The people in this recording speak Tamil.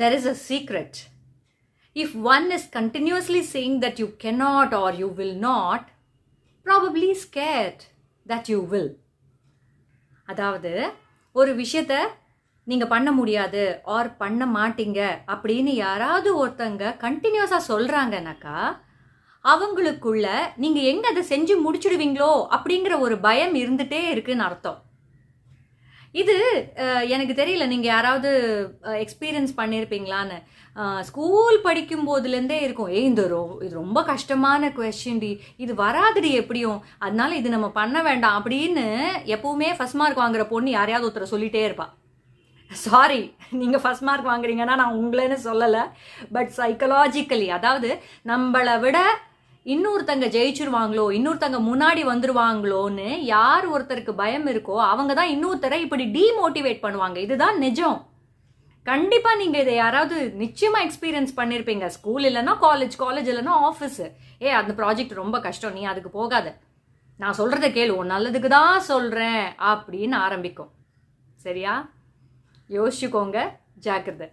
there is a secret. If one is continuously saying that you cannot or you will not, probably scared that you will அதாவது ஒரு விஷயத்த நீங்கள் பண்ண முடியாது ஆர் பண்ண மாட்டீங்க அப்படின்னு யாராவது ஒருத்தங்க கண்டினியூஸாக சொல்கிறாங்கனாக்கா அவங்களுக்குள்ள நீங்கள் எங்கே அதை செஞ்சு முடிச்சிடுவீங்களோ அப்படிங்கிற ஒரு பயம் இருந்துகிட்டே இருக்குன்னு அர்த்தம் இது எனக்கு தெரியல நீங்கள் யாராவது எக்ஸ்பீரியன்ஸ் பண்ணியிருப்பீங்களான்னு ஸ்கூல் படிக்கும் போதுலேருந்தே இருக்கும். ஏய் இந்த ரொ இது ரொம்ப கஷ்டமான கொஸ்டின் டி. இது வராதுடி எப்படியும். அதனால இது நம்ம பண்ண வேண்டாம் அப்படின்னு எப்பவுமே ஃபர்ஸ்ட் மார்க் வாங்குற பொண்ணு யாரையாவது ஒருத்தரை சொல்லிட்டே இருப்பாள் சாரி நீங்கள் ஃபஸ்ட் மார்க் வாங்குறீங்கன்னா நான் உங்களேன்னு சொல்லலை. பட் சைக்கலாஜிக்கலி அதாவது நம்மளை விட இன்னொருத்தங்க ஜெயிச்சிருவாங்களோ இன்னொருத்தங்க முன்னாடி வந்துருவாங்களோன்னு யார் ஒருத்தருக்கு பயம் இருக்கோ அவங்க தான் இன்னொருத்தரை இப்படி டீமோட்டிவேட் பண்ணுவாங்க. இதுதான் நிஜம். கண்டிப்பாக நீங்கள் இதை யாராவது நிச்சயமாக எக்ஸ்பீரியன்ஸ் பண்ணியிருப்பீங்க ஸ்கூல் இல்லைன்னா காலேஜ் காலேஜ் இல்லைன்னா ஆஃபீஸ் ஏ அந்த ப்ராஜெக்ட் ரொம்ப கஷ்டம். நீ அதுக்கு போகாத. நான் சொல்கிறத கேளு. உன் நல்லதுக்கு தான் சொல்கிறேன் அப்படின்னு ஆரம்பிக்கும். சரியா? யோசிச்சுக்கோங்க. ஜாக்கிரதை.